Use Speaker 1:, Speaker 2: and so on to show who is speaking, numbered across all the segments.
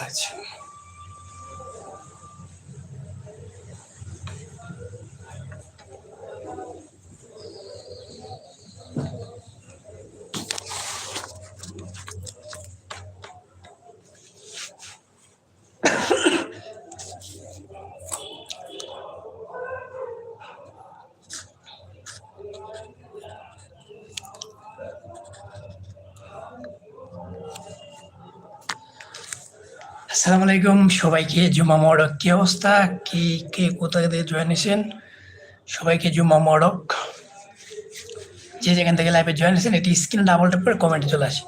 Speaker 1: লাগছে। আসসালামু আলাইকুম সবাইকে জুমা মড়ক কি অবস্থা? কি, কে, কোথা থেকে জয়েন হয়েছেন? সবাইকে জুমা মড়ক যে যেখান থেকে লাইভে জয়েন হয়েছেন, একটি স্ক্রিন ডাবল ট্যাপ করে কমেন্টে চলে আসে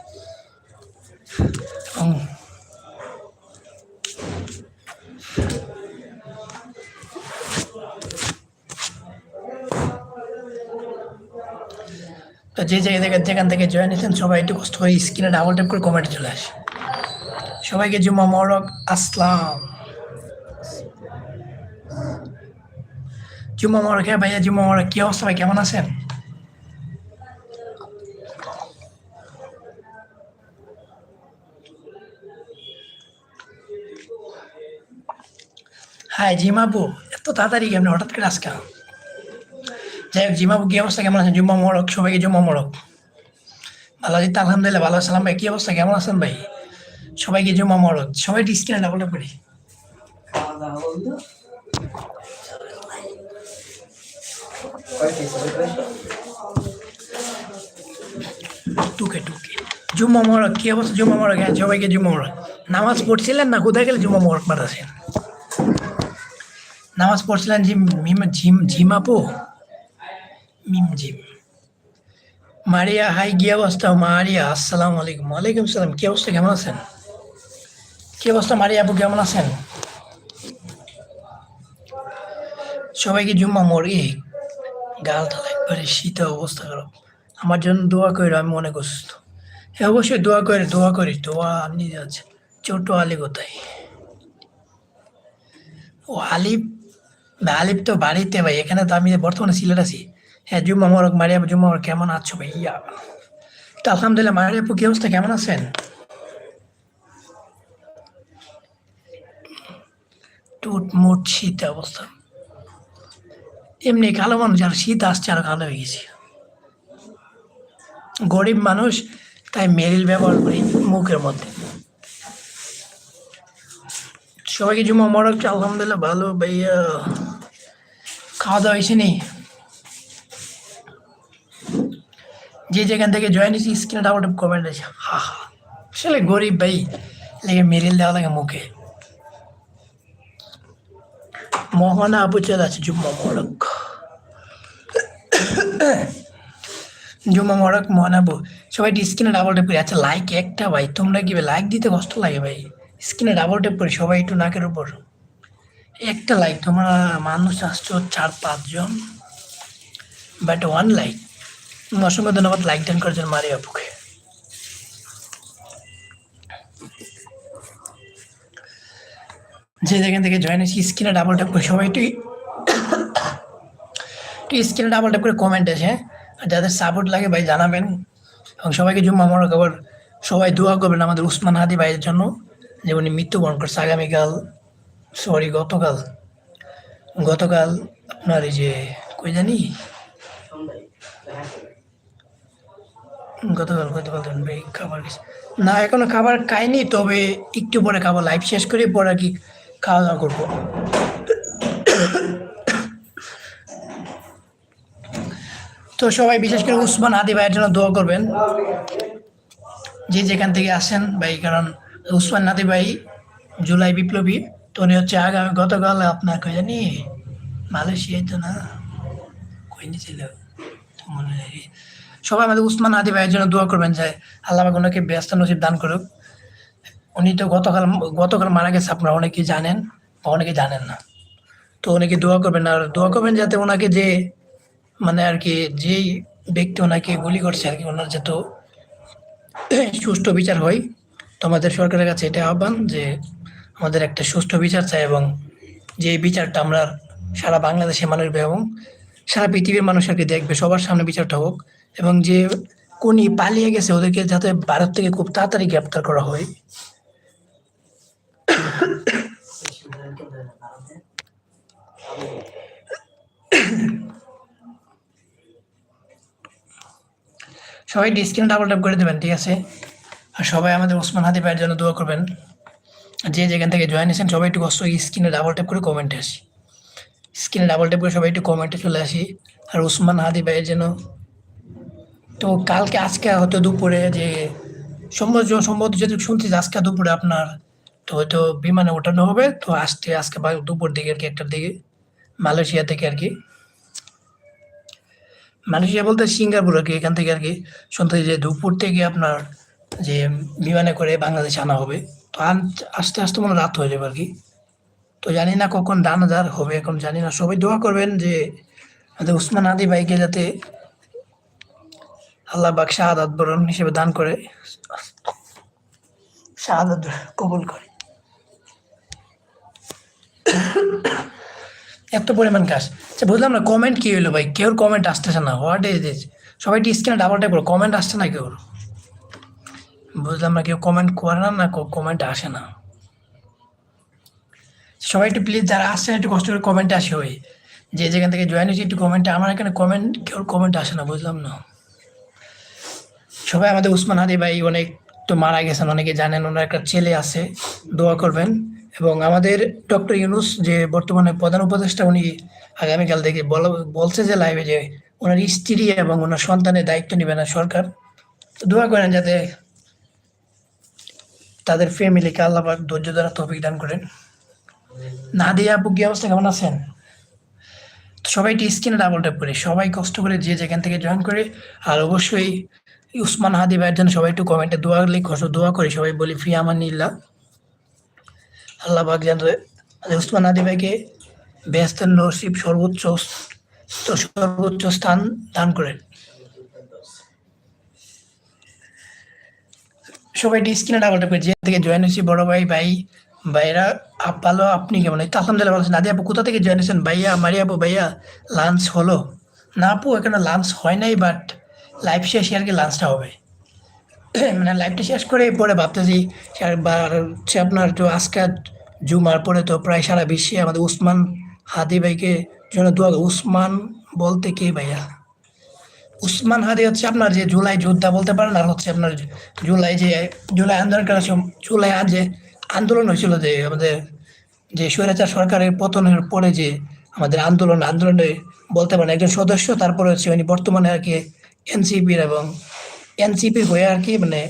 Speaker 1: এবং তো যে জায়গা থেকে যেখান থেকে জয়েন হয়েছেন, সবাই একটু কষ্ট করে স্ক্রিনে ডাবল ট্যাপ করে কমেন্টে চলে আসে সবাইকে জুম্মা মরক আসলাম জুম্মা মরক হ্যাঁ ভাইয়া, জুম্মা মরক কি অবস্থা ভাই, কেমন আছেন? হাই, জিমাবু, এত তাড়াতাড়ি কেমন, হঠাৎ করে আজকে? যাই হোক, জিমাবু, কি অবস্থা, কেমন আছেন? জুম্মা মরক সবাইকে জুম্মা মরক ভালো আছি আলহামদুলিল্লাহ, ভালো সালাম ভাই, কি অবস্থা, কেমন আছেন ভাই? সবাইকে জমা মরদ সবাই স্ক্রিনে ডাবল করি। টুকে টুকে। জুম্মা মরক কি অবস্থা? জুম্মা মরক হ্যাঁ সবাইকে জুম্মা মরক নামাজ পড়ছিলেন না? কোথায় গেলে জুম্মা মরক পাঠাছেন নামাজ পড়ছিলেন জিম, মিম ঝিম ঝিমাপু মিম, জিম। মারিয়া, হাই, কি অবস্থা? মারিয়া, আসসালামু আলাইকুম। ওয়ালাইকুম সালাম। কি অবস্থা? কেমন আছেন? কি অবস্থা মারিয়া আপু, কেমন আছেন? সবাইকে জুম্মা মরি, গাল তালা একবারে শীতে অবস্থা খারাপ। আমার জন্য দোয়া করি আমি অনেক অসুস্থ। হ্যাঁ অবশ্যই দোয়া করে, দোয়া করি, দোয়া আপনি যাচ্ছে ছোট আলি কোথায়? ও আলিফ, না, আলিফ তো বাড়িতে ভাই, এখানে তো আমি বর্তমানে সিলেট আছি। হ্যাঁ জুম্মা মরক মারিয়া জুম্মা মরক কেমন আছো ভাইয়া? তো আলহামদুলিল্লাহ মারিয়া আপু, কি অবস্থা, কেমন আছেন? টুট মুট শীত অবস্থা। এমনি কালো মানুষ আর শীত আসছে, আর কালো হয়ে গেছে। গরিব মানুষ, তাই মেরিল ব্যবহার করি মুখের মধ্যে। সবাইকে জুমা মরক আলহামদুলিল্লাহ, ভালো, ভাইয়া। খাওয়া দাওয়া হয়েছে নি? যে যেখান থেকে জয়েন হয়েছি স্ক্রিনে কমেন্ট আছে। হা হা। আসলে গরিব ভাই, লেগে মেরিল দেওয়া লাগে মুখে। মোহনা আবু চলে আছে জুম্মা মরক জুম্মা মরক মোহন আবু সবাই স্ক্রিনে ডাবল টেপ করি আচ্ছা লাইক একটা ভাই তোমরা কি লাইক দিতে কষ্ট লাগে ভাই স্ক্রিনে ডাবল টেপ করি সবাই একটু নাকের উপর একটা লাইক তোমরা মানুষ আসছো চার পাঁচজন বাট ওয়ান লাইক অসংখ্য ধন্যবাদ লাইক ডান করার জন্য মারি আপুকে যে যেখান থেকে জয়েন হয়েছি স্ক্রিনে ডাবল ট্যাপ করে সবাই একটু একটু স্ক্রিনে ডাবল ট্যাপ করে কমেন্ট আছে আর যাদের সাপোর্ট লাগে ভাই জানাবেন। এবং সবাইকে জুম্মা মরক আবার সবাই দোয়া করবেন আমাদের উসমান হাদি ভাইয়ের জন্য, যে উনি মৃত্যুবরণ করছে আগামীকাল সরি গতকাল। গতকাল আপনার এই যে, কই জানি? গতকাল গতকাল ভাই খাবার না, এখনও খাবার খাইনি, তবে একটু পরে খাবার লাইভ শেষ করে পরে আর কি খাওয়া দাওয়া করব। তো সবাই বিশেষ করে উসমান আদি ভাইয়ের জন্য দোয়া করবেন। যে যেখান থেকে আসেন ভাই, কারণ উসমান নাদি ভাই জুলাই বিপ্লবী, তো উনি হচ্ছে আগামী গতকাল আপনার জানি মালয়েশিয়ায় তো না, কই নিয়েছিল তো মনে সবাই আমাদের উসমান আদি ভাইয়ের জন্য দোয়া করবেন যে আল্লাহ ওনাকে ব্যস্ত নসিব দান করুক। উনি তো গতকাল গতকাল মারা গেছে, আপনারা অনেকেই জানেন বা অনেকে জানেন না। তো অনেকে দোয়া করবেন, আর দোয়া করবেন যাতে ওনাকে যে মানে আর কি, যেই ব্যক্তি ওনাকে গুলি করছে আর কি ওনার যাতে সুষ্ঠু বিচার হয়, তো আমাদের সরকারের কাছে এটা আহ্বান যে আমাদের একটা সুষ্ঠু বিচার চাই এবং যে বিচারটা আমরা সারা বাংলাদেশের মানুষ এবং সারা পৃথিবীর মানুষ আর কি দেখবে, সবার সামনে বিচারটা হোক এবং যে কোনি পালিয়ে গেছে ওদেরকে যাতে ভারত থেকে খুব তাড়াতাড়ি গ্রেপ্তার করা হয়। সবাই স্ক্রিন ডাবল ট্যাপ করে দেবেন, ঠিক আছে? আর সবাই আমাদের ওসমান হাদি ভাইয়ের জন্য দোয়া করবেন। যে যেখান থেকে জয়েন এসেছেন সবাই একটু কষ্ট স্ক্রিনে ডাবল ট্যাপ করে কমেন্টে আসি। স্ক্রিনে ডাবল ট্যাপ করে সবাই একটু কমেন্টে চলে আসি। আর ওসমান হাদি ভাইয়ের জন্য তো কালকে, আজকে হয়তো দুপুরে যে সম্ভব সম্ভবত যদি শুনছি আজকে দুপুরে আপনার তো হয়তো বিমানে ওঠানো হবে। তো আসতে আজকে দুপুর দিকে আর কি একটার দিকে মালয়েশিয়া থেকে আর কি। মালয়েশিয়া বলতে সিঙ্গাপুর আর কি, এখান থেকে আর কি। শুনতে যে দুপুর থেকে আপনার যে বিমানে করে বাংলাদেশ আনা হবে। তো আস্তে আস্তে মনে রাত হয়ে যাবে আর কি। তো জানি না কখন দানাদার হবে, এখন জানি না। সবাই দোয়া করবেন যে উসমান আদি ভাইকে যাতে আল্লাহ বাক শাহাদ বরণ হিসেবে দান করে, শাহাদাত কবুল করে। এত পরিমাণ কাজ আচ্ছা বুঝলাম না কমেন্ট কি হলো ভাই? কেউ কমেন্ট আসতেছে না হোয়াট ইজ দিস সবাই স্ক্রিনে ডাবল টাইপ করো কমেন্ট আসছে না কেউ বুঝলাম না, কেউ কমেন্ট করে না না কমেন্ট আসে না। সবাই একটু প্লিজ যারা আসছেন, একটু কষ্ট করে কমেন্ট আসে ওই। যে যেখান থেকে জয়েন হয়েছে, একটু কমেন্টে আমার এখানে কমেন্ট কেউ কমেন্ট আসে না, বুঝলাম না। সবাই আমাদের উসমান হাদি ভাই অনেক তো মারা গেছেন, অনেকে জানেন, ওনার একটা ছেলে আছে, দোয়া করবেন। এবং আমাদের ডক্টর ইউনুস যে বর্তমানে প্রধান উপদেষ্টা, উনি আগামীকাল থেকে বল- বলছে যে লাইভে যে ওনার স্ত্রী এবং ওনার সন্তানের দায়িত্ব নেবে না সরকার। দোয়া করেন যাতে তাদের ফ্যামিলিকে আল্লাহ ধৈর্য দ্বারা তৌফিক দান করেন। নাদিয়া আপু, কি অবস্থা? কেমন আছেন? সবাই সবাই স্ক্রিনে ডাবল ট্যাপ করে। সবাই কষ্ট করে যে যেখান থেকে জয়েন করে, আর অবশ্যই উসমান হাদি ভাইয়ের জন্য সবাই একটু কমেন্টে দোয়া লিখো, দোয়া করি। সবাই বলি, ফি আমানিল্লাহ। আল্লাহ পাক যেন উসমান হাদি ভাইকে ব্যস্তের নসিব সর্বোচ্চ সর্বোচ্চ স্থান দান করেন। সবাই স্ক্রিনে ডাবল করে যে থেকে জয়েন হয়েছি, বড় ভাই ভাই, ভাইরা আপ ভালো আপনি কেমন? এই তো আলহামদুলিল্লাহ ভালো আছেন নাদি আপু, কোথা থেকে জয়েন হয়েছেন? ভাইয়া মারি আপু, ভাইয়া লাঞ্চ হলো। না আপু, এখানে লাঞ্চ হয় নাই বাট লাইভ শেষে আর কি লাঞ্চটা হবে। মানে লাইভটা শেষ করে পরে ভাবতেছি হচ্ছে আপনার তো আজকে জুমার পরে তো প্রায় সারা বিশ্বে আমাদের উসমান হাদি ভাইকে জন্য দোয়া উসমান বলতে কে ভাইয়া? উসমান হাদি হচ্ছে আপনার যে জুলাই যোদ্ধা বলতে পারেন, আর হচ্ছে আপনার জুলাই যে, জুলাই আন্দোলন করার জুলাই যে আন্দোলন হয়েছিল যে আমাদের যে স্বৈরাচার সরকারের পতনের পরে যে আমাদের আন্দোলন, আন্দোলনে বলতে পারেন একজন সদস্য, তারপরে হচ্ছে উনি বর্তমানে আর কি এনসিপির এবং এনসিপির হয়ে আর কি মানে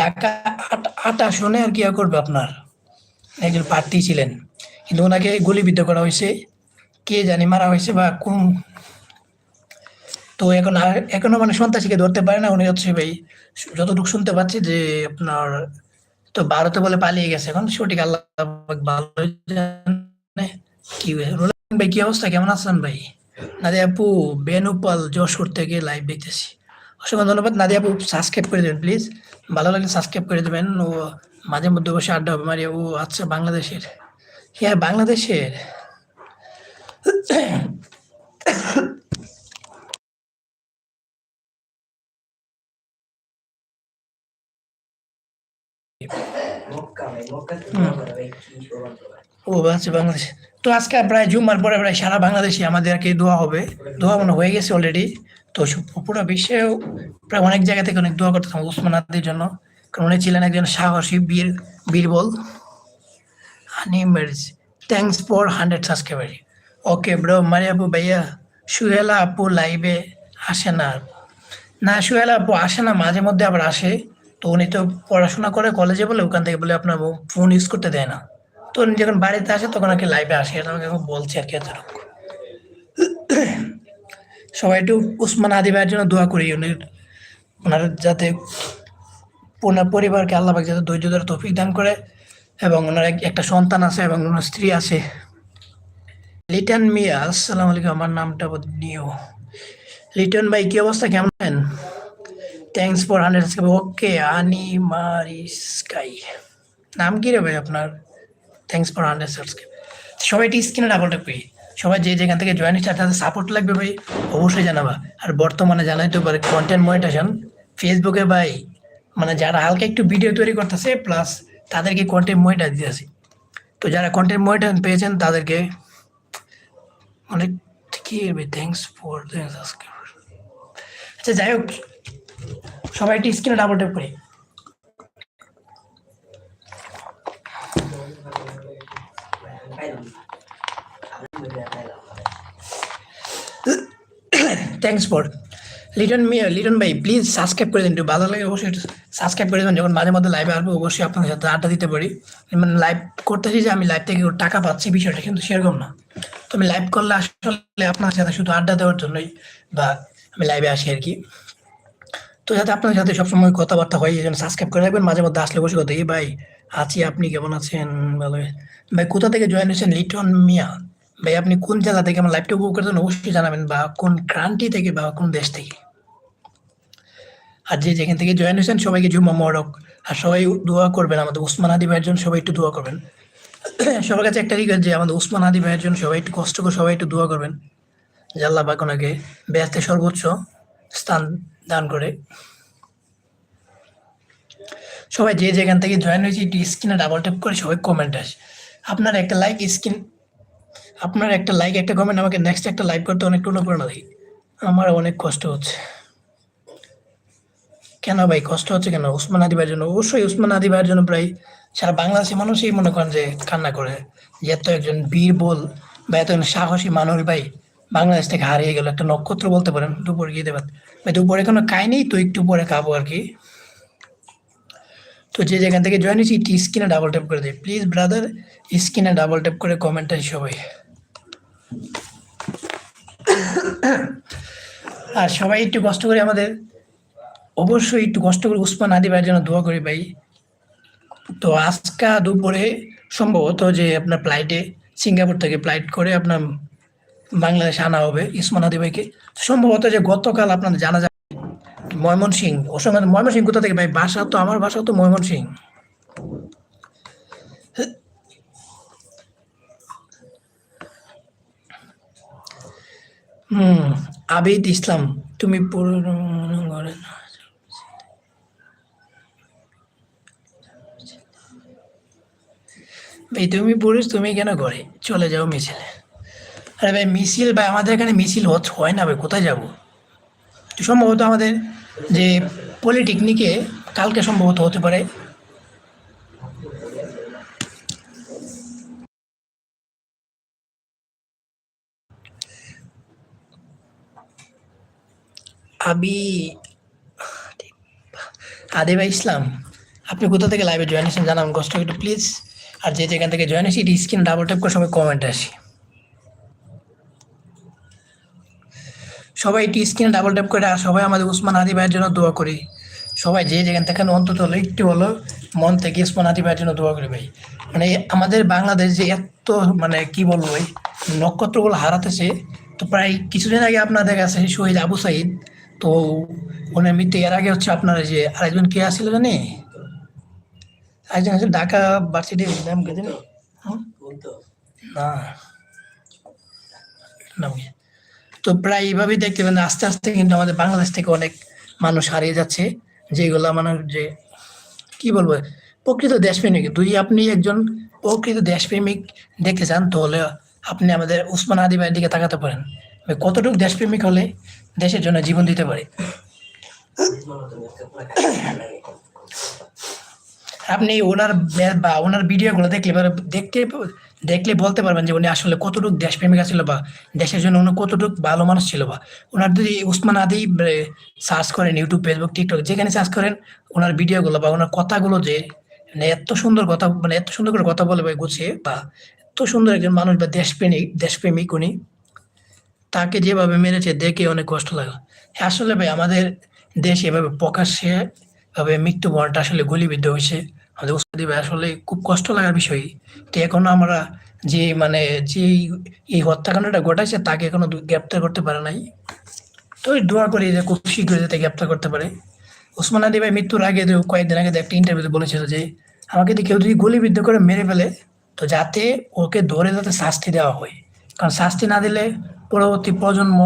Speaker 1: ঢাকা আট আসনে আর কি করবে আপনার। একজন প্রার্থী ছিলেন। কিন্তু ওনাকে গুলিবিদ্ধ করা হয়েছে। কে জানি মারা হয়েছে বা কোন তো এখন আর এখনও মানে সন্ত্রাসীকে ধরতে পারে না। উনি হচ্ছে ভাই, যতটুকু শুনতে পাচ্ছি যে আপনার তো ভারতে বলে পালিয়ে গেছে এখন। সঠিক আল্লাহ ভালো জানে। কি ভাই, কি অবস্থা? কেমন আছেন ভাই? নাদি আপু, বেনুপাল, যশোর থেকে লাইভ দেখতেছি। অসংখ্য ধন্যবাদ। নাদি আপু সাবস্ক্রাইব করে দেবেন প্লিজ ভালো লাগলে সাবস্ক্রাইব করে দেবেন। ও মাঝে মধ্যে বসে আড্ডা হবে মারি ও আচ্ছা বাংলাদেশের। হ্যাঁ বাংলাদেশের।
Speaker 2: কি
Speaker 1: ও আচ্ছা বাংলাদেশ। তো আজকে প্রায় জুম্মার পরে প্রায় সারা বাংলাদেশে আমাদেরকে দোয়া হবে। দোয়া মনে হয়ে গেছে অলরেডি তো পুরো বিশ্বেও প্রায় অনেক জায়গা থেকে অনেক দোয়া করতেছে উসমান আদির জন্য। কারণ উনি ছিলেন একজন সাহসী, বীর, বীরবল। হানি Mary's thanks for hundred subscriber okay bro মারি আপু ভাইয়া, সুহেলা আপু লাইভে আসে না। আর। না, সুহেলা আপু আসে না, মাঝে মধ্যে আবার আসে। তো উনি তো পড়াশোনা করে কলেজে বলে ওখান থেকে বলে আপনার ফোন ইউজ করতে দেয় না। তো উনি যখন বাড়িতে আসে তখন আর কি লাইভে আসে, এটা আমাকে বলছে আর কি এতটুকু। সবাই একটু উসমান আদি ভাইয়ের জন্য দোয়া করি উনি ওনার যাতে ওনার পরিবারকে আল্লাহ যাতে ধৈর্য ধরে তৌফিক দান করে এবং ওনার এক- একটা সন্তান আছে এবং ওনার স্ত্রী আছে। লিটন মিয়া, আসসালামু আলাইকুম, আমার নামটা নিও লিটন ভাই, কি অবস্থা? কেমন আছেন? থ্যাংকস ফর হান্ড্রেড ওকে আনি মারি স্কাই নাম কি রে ভাই আপনার? থ্যাংকস ফর হান্ড্রেড সাবস্ক্রাইব সবাই টি স্ক্রিনে ডাবল ট্যাপ করি। সবাই যে যেখান থেকে জয়েন হচ্ছে তাদের সাপোর্ট লাগবে ভাই, অবশ্যই জানাবা। আর বর্তমানে জানাই তো পারে কন্টেন্ট মনিটেশন ফেসবুকে ভাই মানে যারা হালকা একটু ভিডিও তৈরি করতেছে প্লাস তাদেরকে কন্টেন্ট মনিটাইজ দিতেছে তো যারা কন্টেন্ট মনিটর পেয়েছেন, তাদেরকে অনেক কি থ্যাংকস ফর আচ্ছা যাই হোক, সবাই একটু স্ক্রিনে ডাবল ট্যাপ করি।
Speaker 2: বুঝে পাইলাম
Speaker 1: থ্যাংকস ফর লিটন মিয়া লিটন ভাই প্লিজ সাবস্ক্রাইব করে দিন, একটু ভালো লাগে অবশ্যই সাবস্ক্রাইব করে দেবেন, যখন মাঝে মধ্যে লাইভে আসব, অবশ্যই আপনাদের সাথে আড্ডা দিতে পারি। মানে লাইভ করতেছি যে আমি লাইভ থেকে টাকা পাচ্ছি, বিষয়টা কিন্তু সেরকম না। তো আমি লাইভ করলে আসলে আপনার সাথে শুধু আড্ডা দেওয়ার জন্যই বা আমি লাইভে আসি আর কি। তো যাতে আপনাদের সাথে সবসময় কথাবার্তা হয়, এই জন্য সাবস্ক্রাইব করে রাখবেন, মাঝে মধ্যে আসলে বসে কথা এই ভাই, আছি, আপনি কেমন আছেন? ভালো। ভাই, কোথা থেকে জয়েন হয়েছেন? লিটন মিয়া। ভাই, আপনি কোন জায়গা থেকে আমার লাইভটা উপভোগ করতেন অবশ্যই জানাবেন, বা কোন ক্রান্তি থেকে বা কোন দেশ থেকে। আর যে যেখান থেকে জয়েন হয়েছেন, সবাইকে জুম্মা মরক আর সবাই দোয়া করবেন আমাদের উসমান আদি ভাইয়ের জন্য, সবাই একটু দোয়া করবেন। সবার কাছে একটা রিকোয়েস্ট যে, আমাদের উসমান আদি ভাইয়ের জন্য সবাই একটু কষ্ট করে সবাই একটু দোয়া করবেন। যে আল্লাহ পাক ওনাকে ব্যস্তে সর্বোচ্চ স্থান দান করে। সবাই যে যেখান থেকে জয়েন হয়েছে, একটু স্ক্রিনে ডাবল ট্যাপ করে সবাই কমেন্ট আসে। আপনার একটা লাইক স্ক্রিন আপনার একটা লাইক একটা কমেন্ট আমাকে নেক্সট একটা লাইভ করতে অনেক অনুপ্রেরণা দেয় আমার অনেক কষ্ট হচ্ছে। কেন ভাই? কষ্ট হচ্ছে কেন? উসমান আদি ভাইয়ের জন্য। অবশ্যই উসমান আদি ভাইয়ের জন্য প্রায় সারা বাংলাদেশের মানুষই মনে করেন যে কান্না করে। যে এত একজন বীর বল বা এত একজন সাহসী মানুষ ভাই বাংলাদেশ থেকে হারিয়ে গেল। একটা নক্ষত্র বলতে পারেন। দুপুর গিয়ে দেবেন। ভাই, দুপুরে কোনো খাই নেই, তো একটু পরে খাব আর কি। তো যে যেখান থেকে জয়েন হয়েছি স্ক্রিনে ডাবল ট্যাপ করে দিই। প্লিজ ব্রাদার স্ক্রিনে ডাবল ট্যাপ করে কমেন্ট সবাই আর সবাই একটু কষ্ট করে আমাদের, অবশ্যই একটু কষ্ট করে উসমান আদি ভাইয়ের জন্য দোয়া করি ভাই। তো আজকা দুপুরে সম্ভবত যে আপনার ফ্লাইটে সিঙ্গাপুর থেকে ফ্লাইট করে আপনার বাংলাদেশে আনা হবে উসমান আদি ভাইকে। সম্ভবত যে গতকাল আপনার জানা যায় ময়মনসিং ওসময় ময়মনসিং কোথা থেকে ভাই? বাসা তো, আমার বাসা তো ময়মনসিং হুম, আবিদ ইসলাম, তুমি ভাই, তুমি পুরুষ, তুমি কেন ঘরে? চলে যাও মিছিলে আরে ভাই, মিছিল, ভাই, আমাদের এখানে মিছিল হচ্ছে, হয় না ভাই, কোথায় যাব? সম্ভবত আমাদের যে পলিটেকনিকে কালকে সম্ভবত হতে পারে। আবি, আদেবা ইসলাম, আপনি কোথা থেকে লাইভে জয়েন হয়েছেন জানান কষ্ট একটু প্লিজ আর যে যেখান থেকে জয়েন হয়েছি, এটি স্ক্রিন ডাবল ট্যাপ করে সবাই কমেন্ট আসি। সবাই এটি স্ক্রিনে ডাবল ট্যাপ করে, আর সবাই আমাদের উসমান আদি ভাইয়ের জন্য দোয়া করি। সবাই যে যেখান থেকে অন্তত হলো, একটু হলো, মন থেকে উসমান আদি ভাইয়ের জন্য দোয়া করি ভাই। মানে আমাদের বাংলাদেশ যে এত মানে কি বলব ভাই, নক্ষত্রগুলো হারাতেছে, তো প্রায় কিছুদিন আগে আপনাদের কাছে শহীদ আবু সাইদ তো ওনার মৃত্যু এর আগে হচ্ছে আপনার যে আরেকজন কে আসছিল জানি? একজন আছে ঢাকা ভার্সিটির নাম কে জানি? না। নাম তো প্রায় এইভাবেই দেখতে পাবেন আস্তে আস্তে কিন্তু আমাদের বাংলাদেশ থেকে অনেক মানুষ হারিয়ে যাচ্ছে, যেগুলো মানে যে কি বলব, প্রকৃত দেশপ্রেমিক। যদি আপনি একজন প্রকৃত দেশপ্রেমিক দেখতে চান, তাহলে আপনি আমাদের উসমান আদি ভাইয়ের দিকে তাকাতে পারেন। কতটুকু দেশপ্রেমিক হলে দেশের জন্য জীবন দিতে পারে? আপনি ওনার বা ওনার ভিডিওগুলো দেখলে দেখতে দেখলে বলতে পারবেন যে উনি আসলে কতটুকু দেশপ্রেমিকা ছিল বা দেশের জন্য উনি কতটুকু ভালো মানুষ ছিল বা। ওনার যদি উসমান আদি সার্চ করেন ইউটিউব ফেসবুক টিকটক যেখানে সার্চ করেন, ওনার ভিডিওগুলো বা ওনার কথাগুলো যে মানে এত সুন্দর কথা মানে এত সুন্দর করে কথা বলে গুছিয়ে বা এত সুন্দর একজন মানুষ বা দেশপ্রেমিক দেশপ্রেমিক উনি তাকে যেভাবে মেরেছে দেখে অনেক কষ্ট লাগে। আসলে ভাই, আমাদের দেশ এভাবে প্রকাশ্যে ভাবে মৃত্যুবরণটা আসলে গুলিবিদ্ধ হয়েছে। আমাদের উস্তাদি ভাই আসলে খুব কষ্ট লাগার বিষয়। তো এখনও আমরা যে মানে যে এই হত্যাকাণ্ডটা ঘটাইছে তাকে এখনও গ্রেপ্তার করতে পারে নাই। তো দোয়া করি যে খুব শীঘ্রই যাতে গ্রেপ্তার করতে পারে। ওসমান আলী ভাই মৃত্যুর আগে কয়েকদিন আগে একটা ইন্টারভিউতে বলেছিল যে, আমাকে যদি কেউ যদি গুলিবিদ্ধ করে মেরে ফেলে, তো যাতে ওকে ধরে যাতে শাস্তি দেওয়া হয়। কারণ শাস্তি না দিলে পরবর্তী প্রজন্ম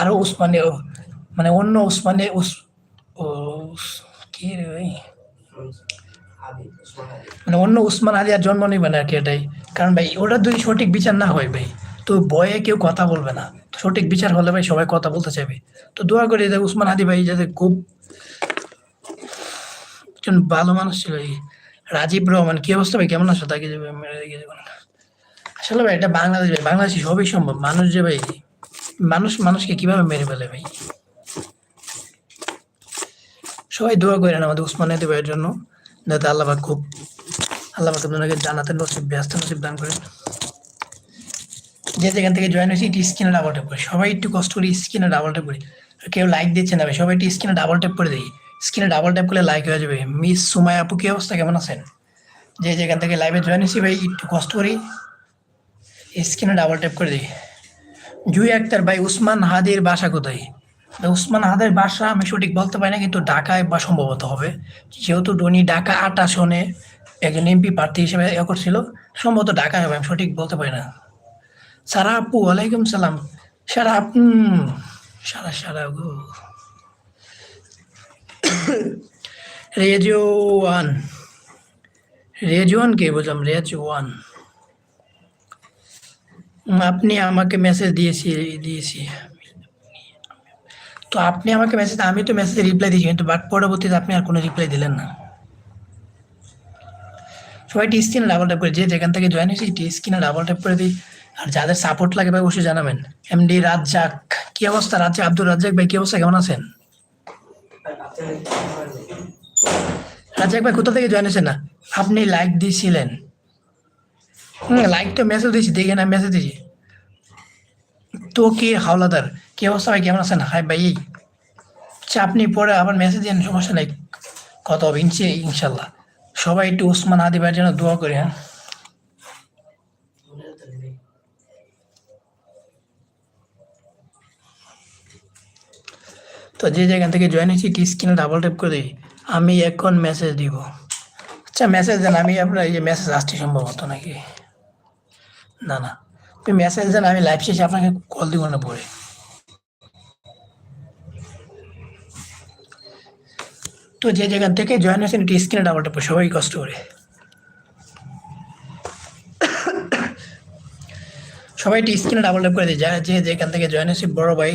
Speaker 1: আরও উসমানে মানে অন্য উসমানে কি রে মানে অন্য উসমান আলী আর জন্ম নেবে না আর কি এটাই। কারণ ভাই, ওটা যদি সঠিক বিচার না হয় ভাই, তো বয়ে কেউ কথা বলবে না। সঠিক বিচার হলে ভাই সবাই কথা বলতে চাইবে। তো দোয়া করি যে উসমান হাদি ভাই যাতে খুব ভালো মানুষ ছিল রাজীব রহমান। কি অবস্থা ভাই? কেমন আছো? তাকে। আসলে ভাই, এটা বাংলাদেশ ভাই, বাংলাদেশে সবই সম্ভব। মানুষ যে ভাই, মানুষ, মানুষকে কীভাবে মেরে ফেলে ভাই? সবাই দোয়া করেন আমাদের উসমান হাদি ভাইয়ের জন্য, যাতে আল্লাহ খুব, আল্লাহ আপনাকে জানাতেন নসিব, ব্যস্ত নসিব দান করেন। যে যেখান থেকে জয়েন হয়েছি একটু স্ক্রিনে ডাবল ট্যাপ করে। সবাই একটু কষ্ট করে স্ক্রিনে ডাবল ট্যাপ করে। কেউ লাইক দিচ্ছে না ভাই, সবাই একটু স্ক্রিনে ডাবল ট্যাপ করে দিই। স্ক্রিনে ডাবল ট্যাপ করলে লাইক হয়ে যাবে। মিস সুমাই আপু, কি অবস্থা? কেমন আছেন? যে যেখান থেকে লাইভে জয়েন হয়েছি ভাই, একটু কষ্ট করি। স্ক্রিনে ডাবল ট্যাপ করে দিই জুই আক্তার, ভাই উসমান হাদির বাসা কোথায়? উসমান হাদের বাসা, আমি সঠিক বলতে পারি না, কিন্তু ঢাকায় বা সম্ভবত হবে। যেহেতু উনি ঢাকা আট আসনে একজন এমপি প্রার্থী হিসেবে এ করছিল, সম্ভবত ঢাকায় হবে, আমি সঠিক বলতে পারি না। সারা আপু, ওয়ালাইকুম সালাম। সারা আপ- সারা সারা গো। রেজওয়ান। রেজওয়ান কে বুঝলাম, রেজওয়ান। আপনি আমাকে মেসেজ দিয়েছি দিয়েছি। তো আপনি আমাকে মেসেজ আমি তো মেসেজে রিপ্লাই দিয়েছি, কিন্তু বাট পরবর্তীতে আপনি আর কোনো রিপ্লাই দিলেন না। সবাই টি স্ক্রিনে ডাবল ট্যাপ করে, যে যেখান থেকে জয়েন হয়েছি, টি স্ক্রিনে ডাবল ট্যাপ করে দিই। আর যাদের সাপোর্ট লাগে ভাই, অবশ্যই জানাবেন। এমডি রাজ্জাক, কি অবস্থা রাজ্জাক? আব্দুল রাজ্জাক ভাই, কি অবস্থা? কেমন আছেন? রাজ্জাক ভাই, কোথা থেকে জয়েন হয়েছেন? না আপনি লাইক দিয়েছিলেন। লাইক তো মেসেজ দিয়েছি, দেখে না মেসেজ দিয়েছি। তো কি হাওলাদার, কি অবস্থা ভাই? কেমন আছেন? হাই ভাই, এই। আপনি পরে আবার মেসেজ দিন সমস্যা নেই। কত হবে ইনশে ইনশাল্লাহ। সবাই একটু উসমান আদি ভাইয়ের জন্য দোয়া করি হ্যাঁ।
Speaker 2: তো
Speaker 1: যে যেখান থেকে জয়েন হয়েছি টি স্ক্রিনে ডাবল ট্যাপ করে দিই আমি এখন মেসেজ দিব। আচ্ছা মেসেজ দেন, আমি আপনার এই যে মেসেজ আসছে সম্ভবত নাকি? না না। আপনি মেসেজ দেন আমি লাইভ শেষে আপনাকে কল দিব না পরে। তো যে যেখান থেকে জয়েন হয়েছেন টি স্ক্রিনে ডাবল ট্যাপ সবাই কষ্ট করে। সবাই টি স্ক্রিনে ডাবল ট্যাপ করে দিই যা, যে যেখান থেকে জয়েন হয়েছে, বড় ভাই।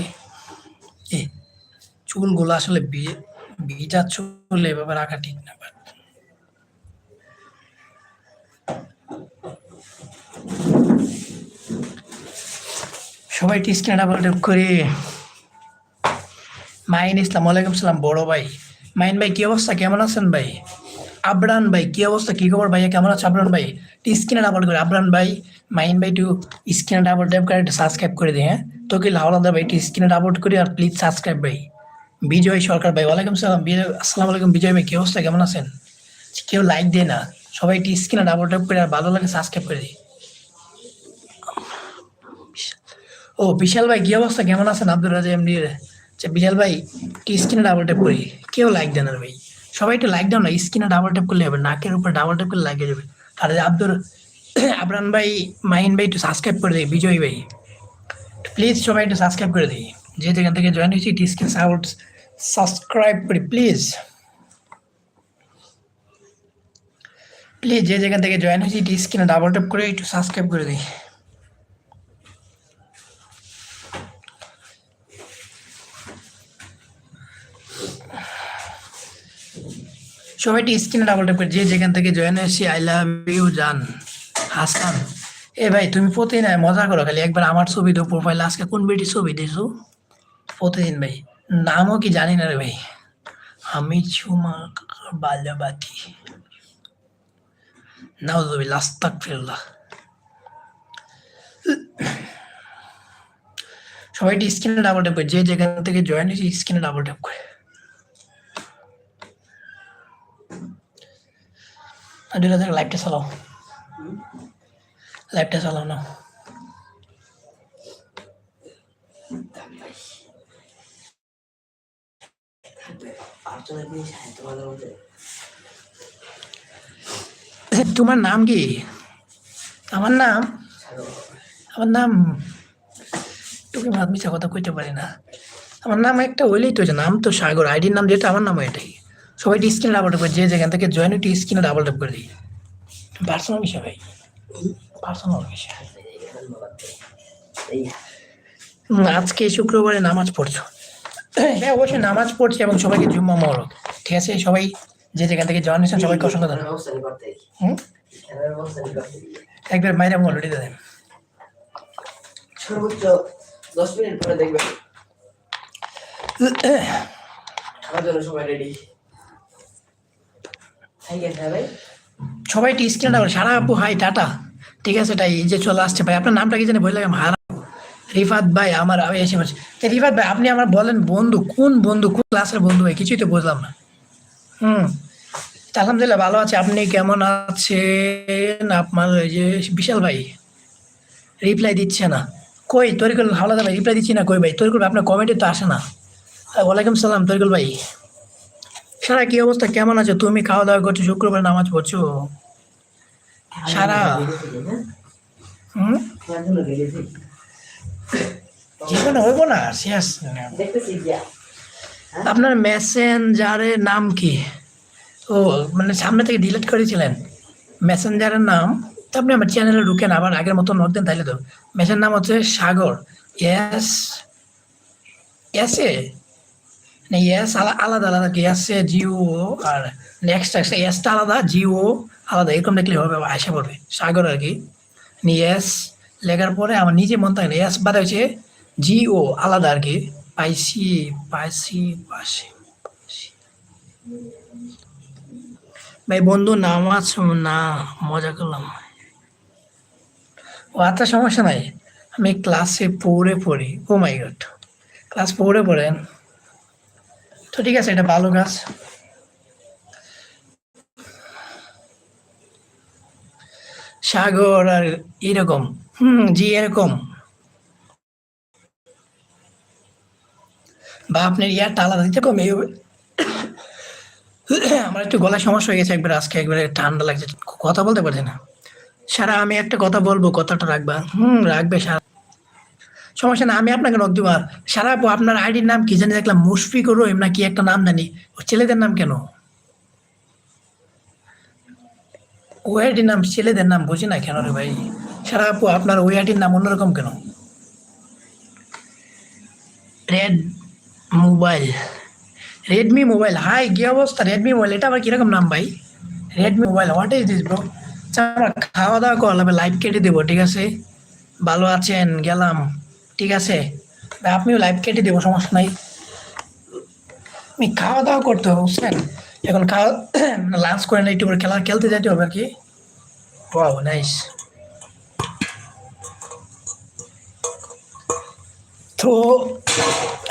Speaker 1: চুলগুলো আসলে বিয়ে বিজা চুল এভাবে রাখা ঠিক না বাট সবাই টি ডাবল ট্যাপ করে। মাইন ইসলাম, ওয়ালাইকুম সালাম, বড় ভাই। মাইন ভাই, কি অবস্থা? কেমন আছেন ভাই? আবরান ভাই, কি অবস্থা? কি খবর ভাইয়া? কেমন আছে আবরান ভাই? একটু স্ক্রিনে ডাবল করে। আবরান ভাই, মাইন ভাই, একটু স্ক্রিনে ডাবল ট্যাপ করে সাবস্ক্রাইব করে দিই হ্যাঁ? তো কি হাওলাদার ভাই, একটু স্ক্রিনে ডাবল করে আর প্লিজ সাবস্ক্রাইব ভাই। বিজয় সরকার ভাই, ওয়ালাইকুম সালাম। আসসালামু আলাইকুম, বিজয় ভাই, কি অবস্থা? কেমন আছেন? কেউ লাইক দেয় না। সবাই একটু স্ক্রিনে ডাবল ট্যাপ করে আর ভালো লাগে সাবস্ক্রাইব করে দিই। ও, বিশাল ভাই, কি অবস্থা? কেমন আছেন আব্দুল রাজা এমডি আচ্ছা বিশাল ভাই একটু স্ক্রিনে ডাবল ট্যাপ করি? কেউ লাইক দেন না ভাই। সবাই একটু লাইক দাও না, স্ক্রিনে ডাবল ট্যাপ করলে হবে, নাকের উপর ডাবল ট্যাপ করলে লাগে যাবে। আর আব্দুল আবরান ভাই, মাহিন ভাই একটু সাবস্ক্রাইব করে দিই, বিজয় ভাই। প্লিজ সবাই একটু সাবস্ক্রাইব করে দিই। যে যেখান থেকে জয়েন হয়েছি একটু স্ক্রিন সাউট সাবস্ক্রাইব করি প্লিজ প্লিজ যে যেখান থেকে জয়েন হয়েছি একটু স্ক্রিনে ডাবল ট্যাপ করে একটু সাবস্ক্রাইব করে দিই। সবাই একটু স্ক্রিনে ডাবল ট্যাপ করে যে যেখান থেকে জয়েন হয়েছি আই লাভ ইউ জান, হাসান। এ ভাই, তুমি প্রতিদিন মজা করো খালি। একবার আমার ছবি দো প্রোফাইল আজকে কোন বেটি ছবি দিছো? প্রতিদিন ভাই। নামও কি জানি না রে ভাই। আমি ছুমা বাল্যবাতি নাউজুবিল আস্তাগফিরুল্লাহ। সবাই একটু স্ক্রিনে ডাবল ট্যাপ করে, যে যেখান থেকে জয়েন হয়েছি, স্ক্রিনে ডাবল ট্যাপ করে। দুটা থেকে লাইভটা চালাও। লাইভটা চালাও না আচ্ছা, তোমার নাম কি? আমার নাম আমার নাম তোকে ভাত মিশা কথা কইতে পারি না। আমার নাম একটা হইলেই তো নাম তো সাগর আইডির নাম যেটা আমার নাম এটাই। সবাই টি স্ক্রিনে ডাবল ট্যাপ করে যে যেখান থেকে জয়েন টি স্ক্রিনে ডাবল ট্যাপ করে দিই। পার্সোনাল বিষয় ভাই। পার্সোনাল বিষয়। আজকে শুক্রবারে নামাজ পড়ছো। হ্যাঁ অবশ্যই নামাজ পড়ছি এবং সবাইকে জুম্মা মরক ঠিক আছে সবাই যে যেখান থেকে জয়েন হয়েছেন সবাইকে অসংখ্য ধন্যবাদ। একবার মাইরা অলরেডি দেন।
Speaker 2: সর্বোচ্চ দশ মিনিট পরে দেখবেন। জন্য সবাই রেডি
Speaker 1: সবাই টি স্ক্রিন ডাবল সারা আপু হাই টাটা ঠিক আছে তাই যে চলে আসছে। ভাই আপনার নামটা কি জানি বললাম হারা রিফাত ভাই আমার আমি এসে বলছি। তা রিফাত ভাই আপনি আমার বলেন বন্ধু কোন বন্ধু কোন ক্লাসের বন্ধু ভাই? কিছুই তো বুঝলাম না। হুম। আলহামদুলিল্লাহ ভালো আছে। আপনি কেমন আছেন? আপনার ওই যে বিশাল ভাই। রিপ্লাই দিচ্ছে না। কই তরিকুল হাওলাদা ভাই রিপ্লাই দিচ্ছি না। কই ভাই তরিকুল ভাই, আপনার কমেন্টে তো আসে না। ওয়ালাইকুম সালাম তরিকুল ভাই। সারা কি অবস্থা? কেমন আছো? তুমি খাওয়া দাওয়া করছ শুক্রবার নামাজ পড়ছো? সারা
Speaker 2: জন্য রেডি থাকি
Speaker 1: জীবনে হইব না শেষ। আপনার মেসেঞ্জারের নাম কি? ও মানে সামনে থেকে ডিলিট করেছিলেন। মেসেঞ্জারের নাম? তো আপনি আমার চ্যানেলে ঢুকেন আবার আগের মতো নোট দেন তাইলে তো। মেসের নাম হচ্ছে Sagar. S S A? S আলাদা আলাদা S A G R next একটা এসটা আলাদা, জিও আলাদা, এরকম দেখলে হবে আশা পড়বে সাগর আর কি। এস লেখার পরে আমার নিজে মন থাকে না এস বাদে হচ্ছে জিও আলাদা আর কি, পাইসি পাইসি পাশে ভাই বন্ধু নামাজ না, মজা করলাম। ও আচ্ছা সমস্যা নাই, আমি ক্লাসে পড়ে পড়ি ও মাই গড ক্লাস পড়ে পড়েন। তো ঠিক আছে, এটা ভালো কাজ সাগর আর এরকম, হুম, জি, এরকম। বা আপনার ইয়ারটা আলাদা দিতে কমে আমার একটু গলার সমস্যা হয়ে গেছে একবার, আজকে একবারে ঠান্ডা লাগছে, কথা বলতে পারছি না। সারা, আমি একটা কথা বলব, কথাটা রাখবা। হুম, রাখবে সারা সমস্যা না, আমি আপনাকে নক দিব। সারা আপু, আপনার আইডির নাম কি জানি, দেখলাম মুশফিকুর রহিম না কি একটা নাম জানি। ও ছেলেদের নাম কেন? ও আইডির নাম, ছেলেদের নাম বুঝি না কেন রে ভাই? সারা আপু, আপনার ওই আইডির নাম অন্যরকম কেন? Red mobile Redmi mobile hi, কি অবস্থা? রেডমি মোবাইল এটা আবার কীরকম নাম ভাই? Redmi mobile what is this bro আমরা খাওয়া দাওয়া করলাম লাইভ কেটে দেবো, ঠিক আছে? ভালো আছেন, গেলাম। ঠিক আছে? আপনিও লাইভ কেটে দেবো, সমস্যা নাই। আমি খাওয়া দাওয়া করতে হবে, বুঝছেন? এখন খাওয়া লাঞ্চ করে না, একটু খেলা খেলতে যেতে হবে আর কি। ওয়াও নাইস তো,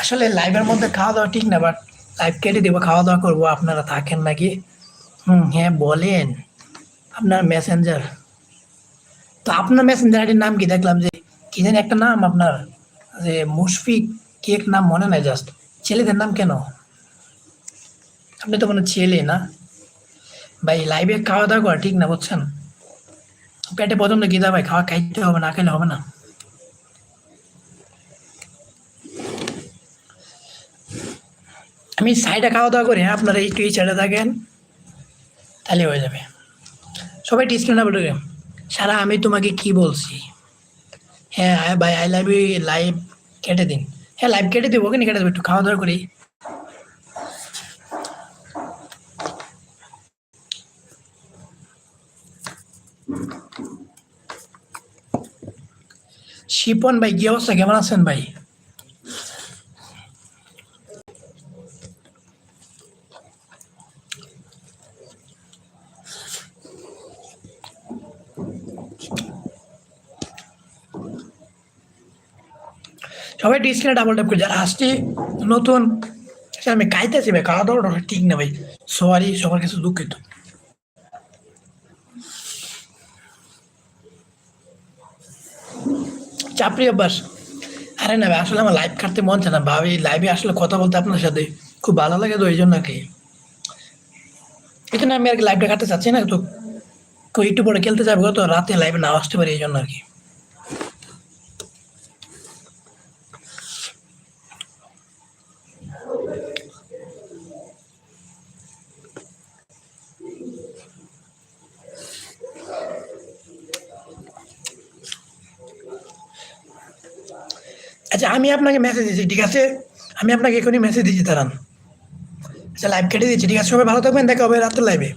Speaker 1: আসলে লাইভের মধ্যে খাওয়া দাওয়া ঠিক না বাট লাইভ কেটে দেবো খাওয়া দাওয়া করব। আপনারা থাকেন নাকি? হুম হ্যাঁ বলেন। আপনার মেসেঞ্জার তো আপনার মেসেঞ্জার আইডির নাম কি? দেখলাম যে, কি জানি একটা নাম আপনার। যে মুশফিক কি এক নাম মনে নাই জাস্ট ছেলেদের নাম কেন? আপনি তো মনে ছেলে না। ভাই লাইভে খাওয়া দাওয়া করা ঠিক না, বুঝছেন? পেটে প্রথম তো গিদা ভাই, খাওয়া খাইতে হবে না খাইলে হবে না। আমি সাইডে খাওয়া দাওয়া করি হ্যাঁ আপনারা একটু এই সাইডে থাকেন, তাহলে হয়ে যাবে। সবাই ডিসক্রিপ না বলে সারা আমি তোমাকে কি বলছি? হ্যাঁ হ্যাঁ ভাই আই লাভ ইউ লাইভ কেটে দিন। হ্যাঁ লাইভ কেটে দেবো ওখানে কেটে দেবো, একটু খাওয়া দাওয়া করি। শিপন ভাই, কি অবস্থা? কেমন আছেন ভাই? সবাই ডিসক্রিনে ডাবল ট্যাপ করে যারা আসছে, নতুন, সে আমি খাইতেছি ভাই খাওয়া দাওয়াটা ঠিক না ভাই। সরি সবার কাছে দুঃখিত। চাপড়ি অভ্যাস। আরে না ভাই, আসলে আমার লাইভ কাটতে মন চায় না। ভাবি লাইভে আসলে কথা বলতে আপনার সাথে খুব ভালো লাগে তো এই জন্য আর কি। এখানে আমি আর কি লাইভটা কাটতে চাচ্ছি না, তো একটু পরে খেলতে যাব তো রাতে লাইভে না আসতে পারি এই জন্য আর কি। আমি আপনাকে মেসেজ দিচ্ছি, ঠিক আছে? আমি আপনাকে এখনই মেসেজ দিচ্ছি, দাঁড়ান। আচ্ছা লাইভ কেটে দিচ্ছি, ঠিক আছে? সবাই ভালো থাকবেন, দেখা হবে রাতের লাইভে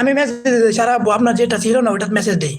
Speaker 1: আমি মেসেজ দিই সারা আপনার যেটা ছিল না ওইটা মেসেজ দিই।